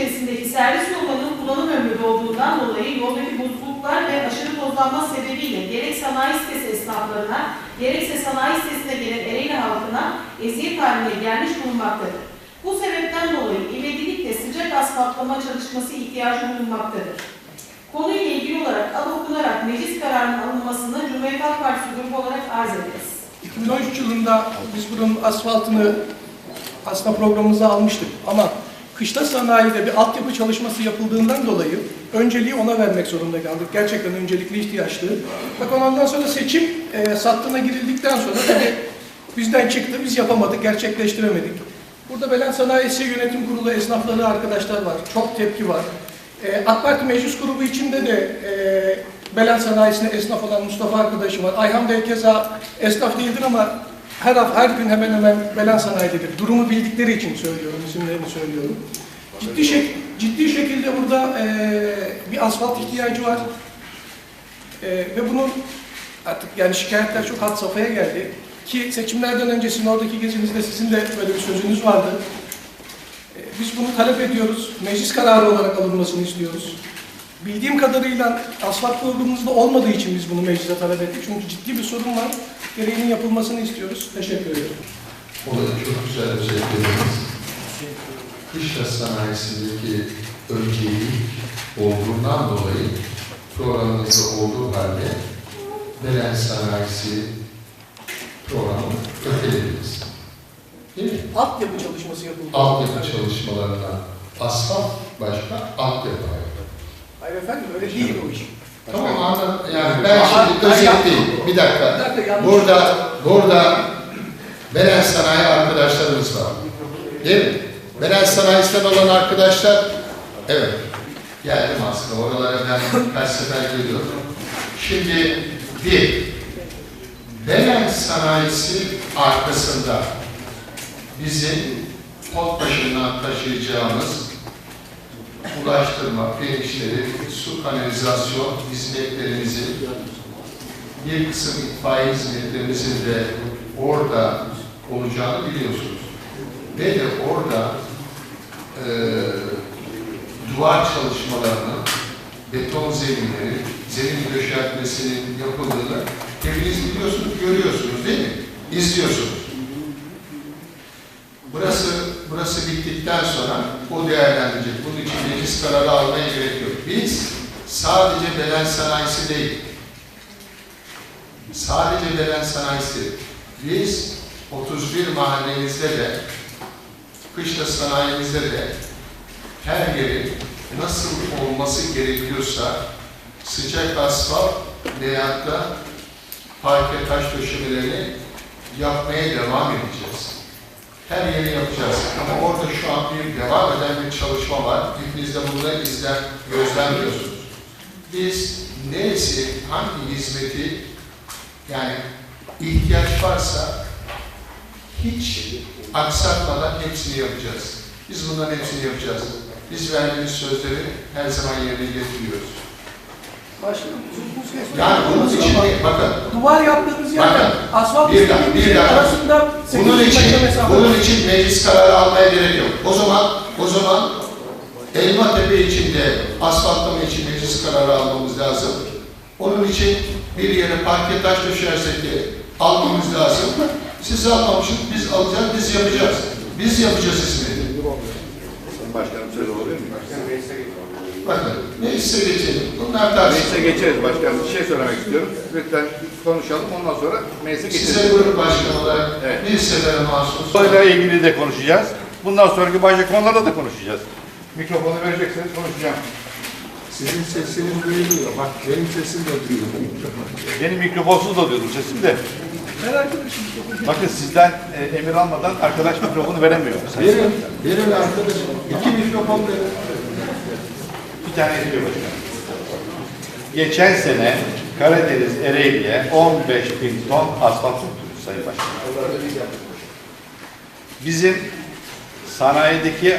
içerisindeki servis yollarının kullanım ömrü dolduğundan dolayı yoldaki bozukluklar ve aşırı tozlanma sebebiyle gerek sanayi sitesi esnaflarına, gerekse sanayi sitesine gelen Ereğli halkına eziyet haline gelmiş bulunmaktadır. Bu sebepten dolayı ivedilikle sıcak asfaltlama çalışması ihtiyacı bulunmaktadır. Konuyla ilgili olarak ad okunarak meclis kararının alınmasını Cumhuriyet Halk Partisi grubu olarak arz ederiz. 2013 yılında biz buranın asfaltını aslında programımıza almıştık ama kışla sanayide bir altyapı çalışması yapıldığından dolayı önceliği ona vermek zorunda kaldık. Gerçekten öncelikli ihtiyaçtı. Bakın ondan sonra seçim e, sattığına girildikten sonra tabii bizden çıktı, biz yapamadık, gerçekleştiremedik. Burada Belen Sanayisi Yönetim Kurulu esnafları arkadaşlar var, çok tepki var. E, AK Parti Meclis Grubu içinde de e, Belen Sanayisi'ne esnaf olan Mustafa arkadaşım var. Ayhan Bey keza esnaf değildir ama her hafta, her gün hemen hemen Belen Sanayi'dedir. Durumu bildikleri için söylüyorum, isimlerini söylüyorum. Ciddi, şek ciddi şekilde burada e, bir asfalt ihtiyacı var. E, ve bunun artık yani şikayetler çok had safhaya geldi. Ki seçimlerden önce oradaki gezinizde sizin de böyle bir sözünüz vardı. E, Biz bunu talep ediyoruz. Meclis kararı olarak alınmasını istiyoruz. Bildiğim kadarıyla asfalt programımızda olmadığı için biz bunu meclise talep ettik. Çünkü ciddi bir sorun var. Gereğinin yapılmasını istiyoruz. Teşekkür ederim. Orada çok güzel özetlediniz. Kışla sanayisindeki önceliği olduğundan dolayı programımızda olduğu halde Belen sanayisi programı ötelediniz. Değil mi? Altyapı çalışması yapıldı. Altyapı çalışmalarından asfalt başka, altyapı ayrı. Hayır efendim öyle değil o iş. Tamam anladım. Yani ben şimdi özetleyeyim. Bir dakika. Burada, burada Belen Sanayi arkadaşlarımız var. Değil mi? Belen Sanayisi'nden olan arkadaşlar, evet. Geldim aslında, oralara ben kaç sefer geliyorum. Şimdi bir, Belen Sanayisi arkasında bizim pot başından taşıyacağımız ulaştırma, fen su kanalizasyon hizmetlerimizi bir kısım itfaiye hizmetlerimizin de orada olacağını biliyorsunuz. Ve de orada e, duvar çalışmalarının, beton zeminleri, zemin döşeltmesinin yapıldığını hepiniz biliyorsunuz, görüyorsunuz değil mi? İzliyorsunuz. Burası bittikten sonra o değerlendirecek. Bunun için meclis kararı almaya gerek yok. Biz sadece beden sanayisi değil, sadece beden sanayisi, biz 31 mahallemizde de, kışla sanayimizde de her yerin nasıl olması gerekiyorsa sıcak asfalt veyahut da parke taş döşemelerini yapmaya devam edeceğiz. Her yeri yapacağız. Ama orada şu an bir devam eden bir çalışma var. Hepiniz de bunları izler, gözlemliyorsunuz. Biz neresi, hangi hizmeti yani ihtiyaç varsa hiç aksatmadan hepsini yapacağız. Biz bunların hepsini yapacağız. Biz verdiğimiz sözleri her zaman yerine getiriyoruz. Başkanım, bu ses- Yani bunun için bakın Duvar yaptığımız yerden Bakın, asfalt bir dakika, bir dakika. arasında Bunun 800 için, bunun için meclis kararı almaya gerek yok. O zaman, o zaman Elmatepe için de asfaltlama için meclis kararı almamız lazım. Onun için bir yere parke taş döşersek de almamız lazım. Siz almamışsınız, biz alacağız, biz yapacağız. Biz yapacağız hizmeti. Başkanım söz olabilir mi? Bakın, meclise geçelim. Bunlar tartışılır. Meclise geçeriz başkanım. Bir şey söylemek istiyorum. Lütfen konuşalım. Ondan sonra meclise Size geçeriz. grup başkan olarak Evet. bir sefere mahsus. Konuyla ilgili de konuşacağız. Bundan sonraki başka konularda da konuşacağız. Mikrofonu verecekseniz konuşacağım. Sizin sesiniz duyuluyor. Bak benim sesim de duyuluyor. Benim mikrofonsuz da diyorum sesim de. Bakın sizden e, emir almadan arkadaş mikrofonu veremiyor. Verin, verin arkadaşım. İki mikrofon verin. Bir tane ediyor başkanım. Geçen sene Karadeniz Ereğli'ye 15 bin ton asfalt tuttuk Sayın Başkanım. Bizim sanayideki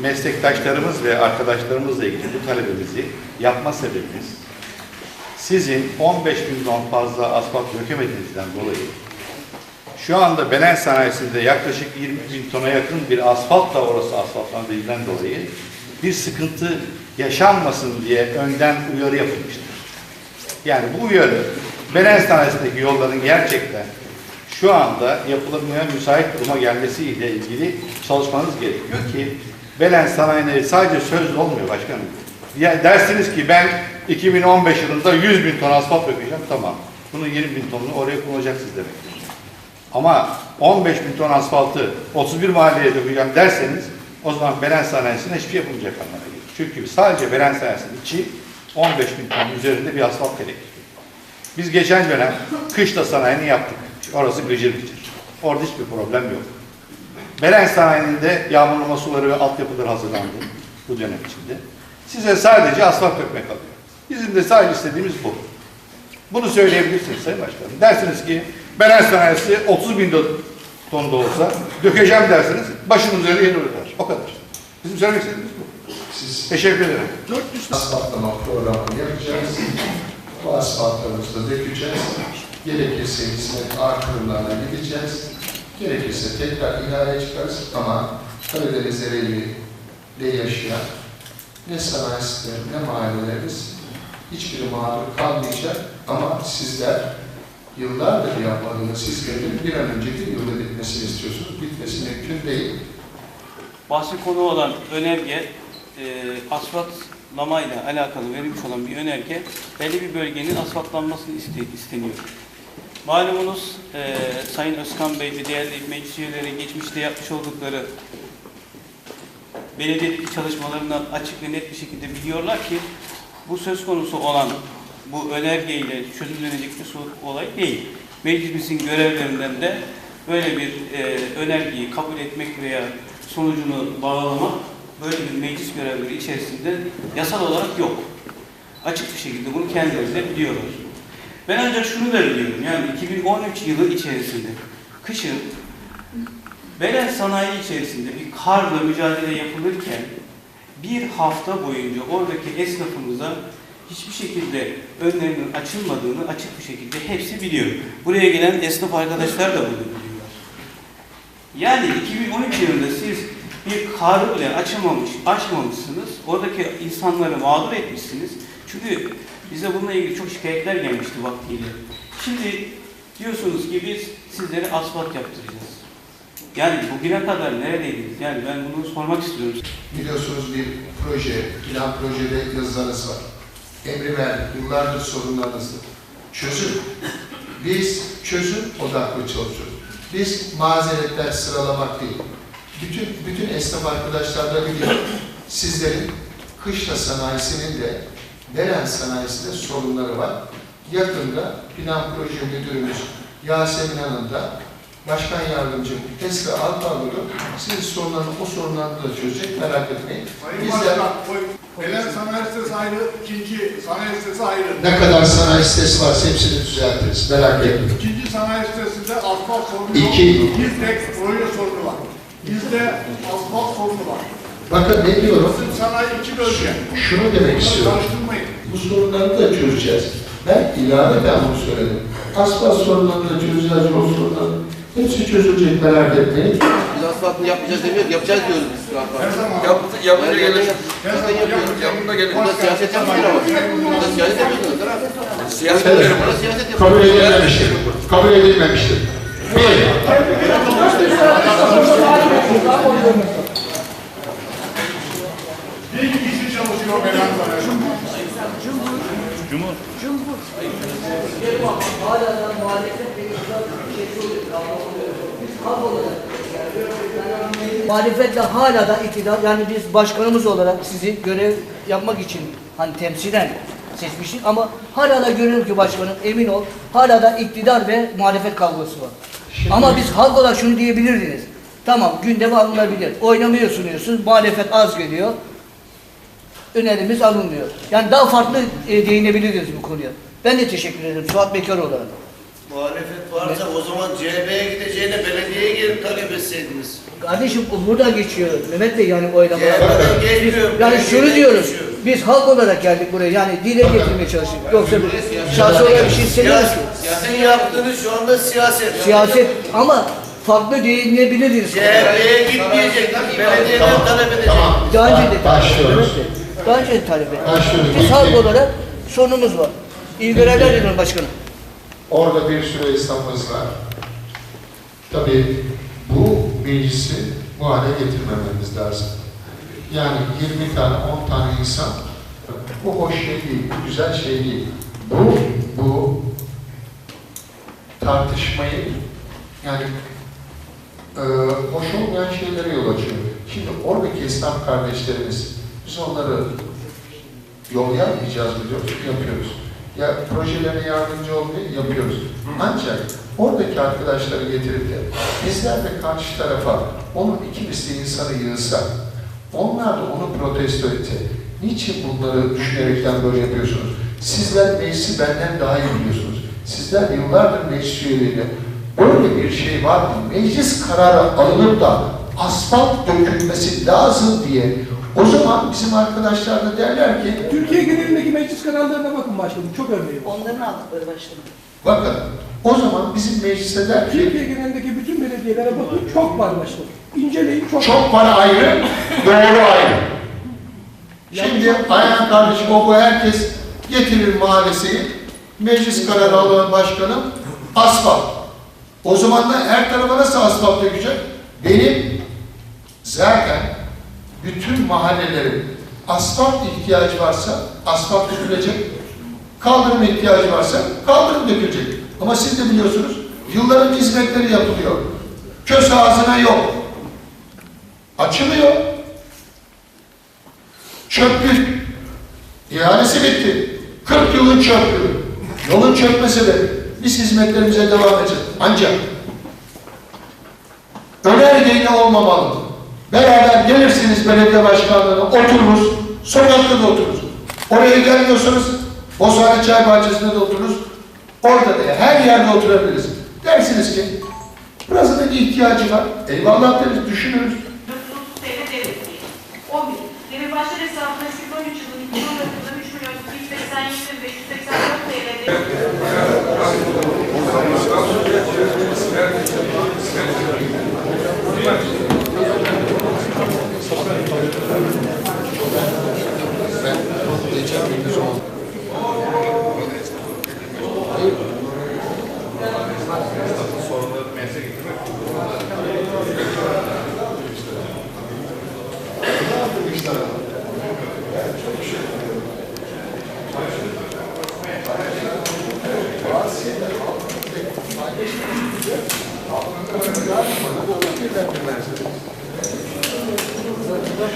meslektaşlarımız ve arkadaşlarımızla ilgili bu talebimizi yapma sebebimiz sizin 15 bin ton fazla asfalt dökemediğinizden dolayı şu anda Belen sanayisinde yaklaşık 20 bin tona yakın bir asfalt da orası asfaltlandığından dolayı bir sıkıntı yaşanmasın diye önden uyarı yapılmıştır. Yani bu uyarı Belen sanayisindeki yolların gerçekten şu anda yapılmaya müsait duruma gelmesiyle ilgili çalışmanız gerekiyor ki Belen sanayine sadece söz olmuyor başkanım. Ya dersiniz ki ben 2015 yılında 100 bin ton asfalt dökeceğim tamam. Bunun 20 bin tonunu oraya kullanacaksınız demektir. Ama 15 bin ton asfaltı 31 mahalleye dökeceğim derseniz o zaman Belen sanayisine hiçbir şey yapılmayacak gelir. Çünkü sadece Belen sanayisinin içi 15 bin ton üzerinde bir asfalt gerekiyor. Biz geçen dönem kışla sanayini yaptık. Orası gıcır gıcır. Orada hiçbir problem yok. Belen sanayinde yağmurlama suları ve altyapıları hazırlandı bu dönem içinde. Size sadece asfalt dökmek kalıyor. Bizim de sadece istediğimiz bu. Bunu söyleyebilirsiniz Sayın Başkanım. Dersiniz ki Belen sanayisi 30 bin ton da olsa dökeceğim dersiniz başımın üzerine yer öder. O kadar. Bizim söylemek istediğimiz bu. Siz Teşekkür ederim. asfaltlama programını yapacağız. Bu asfaltlarımızı da dökeceğiz. Gerekirse hizmet ağır kırımlarına gideceğiz. Gerekirse tekrar ihaleye çıkarız ama Karadeniz Ereğli'de yaşayan ne sanayisiler ne mahallelerimiz hiçbiri mağdur kalmayacak ama sizler yıllardır yapmadığınız hizmetin bir an önce bir yılda bitmesini istiyorsunuz. Bitmesi mümkün değil. Bahsi konu olan önerge, asfaltlamayla alakalı verilmiş olan bir önerge, belli bir bölgenin asfaltlanmasını iste- isteniyor. Malumunuz e, Sayın Özkan Bey ve değerli meclis üyeleri geçmişte yapmış oldukları belediyelik çalışmalarından açık ve net bir şekilde biliyorlar ki bu söz konusu olan bu önergeyle çözümlenecek bir olay değil. Meclisimizin görevlerinden de böyle bir e, önergeyi kabul etmek veya sonucunu bağlamak böyle bir meclis görevleri içerisinde yasal olarak yok. Açık bir şekilde bunu kendileri de biliyorlar. Ben ancak şunu da biliyorum. Yani 2013 yılı içerisinde kışın Belen sanayi içerisinde bir karla mücadele yapılırken bir hafta boyunca oradaki esnafımıza hiçbir şekilde önlerinin açılmadığını açık bir şekilde hepsi biliyor. Buraya gelen esnaf arkadaşlar da bunu biliyorlar. Yani 2013 yılında siz bir karı bile açamamış, açmamışsınız. Oradaki insanları mağdur etmişsiniz. Çünkü bize bununla ilgili çok şikayetler gelmişti vaktiyle. Şimdi diyorsunuz ki biz sizlere asfalt yaptıracağız. Yani bugüne kadar neredeydiniz? Yani ben bunu sormak istiyorum. Biliyorsunuz bir proje, plan projede yazılarınız var. Emri verdik, yıllardır sorunlarınızdı. Çözüm. Biz çözüm odaklı çalışıyoruz. Biz mazeretler sıralamak değil. Bütün bütün esnaf arkadaşlar da biliyor. Sizlerin kışla sanayisinin de Belen sanayisinde sorunları var. Yakında plan proje müdürümüz Yasemin Hanım da Başkan Yardımcım Esra Alpavlu sizin sorunlarını, o sorunlarını da çözecek merak etmeyin. Sayın Biz de Başkan, o Belen Sanayi Sitesi ayrı, ikinci sanayi sitesi ayrı. ne kadar sanayi sitesi varsa hepsini düzeltiriz. Merak etmeyin. İkinci sanayi sitesinde asfalt sorunu yok. İki. Bir tek proje sorunu. Bizde asfalt sorunu var. Bakın ne diyorum? Bizim sanayi iki bölge. Şunu demek istiyorum. karıştırmayın. Bu sorunları da çözeceğiz. Ben ilaveten bunu söyledim. Asfalt sorunlarını da çözeceğiz, yol sorunlarını. Hepsi çözülecek merak etmeyin. Biz asfaltını yapmayacağız demiyoruz, yapacağız diyoruz biz. Her zaman. Yapınca, yapınca gelir. Her zaman yapıyoruz. yapınca gelir. Burada siyaset yapmıyor ama. Burada siyaset yapıyorsunuz. Siyaset. Burada siyaset Kabul edilmemiştir. Kabul edilmemiştir. Bir kişi çalışıyor Belen Sanayi. Hala da muhalefet ve iktidar şeysi oluyor, kavga oluyor. Biz halk olarak yani muhalefetle hala da iktidar yani biz başkanımız olarak sizi görev yapmak için hani temsilen seçmiştik ama hala da görüyorum ki başkanım emin ol hala da iktidar ve muhalefet kavgası var. Ama biz halk olarak şunu diyebilirdiniz. Tamam gündeme alınabilir. Oynamayı sunuyorsunuz. Muhalefet az geliyor. Önerimiz alınmıyor. Yani daha farklı e, değinebiliriz bu konuya. Ben de teşekkür ederim Suat Bekar olarak. Muhalefet varsa o zaman CHP'ye gideceğine belediyeye gelip talep etseydiniz. Kardeşim o buradan geçiyor Mehmet Bey yani geçmiyor. Yani şunu diyoruz. Biz halk olarak geldik buraya. Yani dile getirmeye çalıştık. Yoksa bir şahsi olarak bir şey istemiyoruz ki. Sizin yaptığınız şu anda siyaset. Siyaset ama farklı değinebiliriz. CHP'ye gitmeyecek. belediyeden talep edecek. Daha önce de Başlıyoruz. Daha önce de talep. Başlıyoruz. Biz halk olarak sorunumuz var. İyi görevler diliyorum başkanım. Orada bir sürü esnafımız var. Tabii bu meclisi bu hale getirmememiz lazım. Yani 20 tane, 10 tane insan bu hoş şey değil, bu güzel şey değil. Bu, bu tartışmayı yani e, hoş olmayan şeylere yol açıyor. Şimdi oradaki esnaf kardeşlerimiz, biz onları yol yapmayacağız mı diyoruz, yapıyoruz. Ya projelerine yardımcı olmayı yapıyoruz. Ancak oradaki arkadaşları getirip de bizler de karşı tarafa onun iki misli insanı yığsa, onlar da onu protesto etse, niçin bunları düşünerekten böyle yapıyorsunuz? Sizler meclisi benden daha iyi biliyorsunuz. Sizler yıllardır meclis üyeleri, böyle bir şey var mı? Meclis kararı alınıp da asfalt dökülmesi lazım diye o zaman bizim arkadaşlar da derler ki Türkiye genelindeki meclis kararlarına bakın başkanım. Çok örneği var. Onların aldıkları başkanım. Bakın, o zaman bizim mecliste der ki, Türkiye genelindeki bütün belediyelere bakın. Çok var başkanım. İnceleyin çok. çok para ayrı, doğru ayrı. Şimdi Ayhan kardeşim o bu herkes getirir mahallesi, meclis kararı alan başkanım, asfalt. O zaman da her tarafa nasıl asfalt dökecek? Benim zaten bütün mahallelerin asfalt ihtiyacı varsa asfalt dökülecek, kaldırım ihtiyacı varsa kaldırım dökülecek. Ama siz de biliyorsunuz yılların hizmetleri yapılıyor. Kös ağzına yok. Açılıyor. Çöplük. İhalesi bitti. 40 yılın çöplüğü. Yolun çökmesi de biz hizmetlerimize devam edeceğiz. Ancak önergeyle olmamalı. Beraber gelirsiniz belediye başkanlığına, otururuz, sokakta da otururuz. Oraya gelmiyorsanız Bozhane Çay Bahçesi'nde de otururuz. Orada da her yerde oturabiliriz. Dersiniz ki, burası da bir ihtiyacı var. Eyvallah deriz, düşünürüz. Demirbaşlar hesabına 2013 yılının 2010 yılında 3 milyon 287 bin 584 TL'de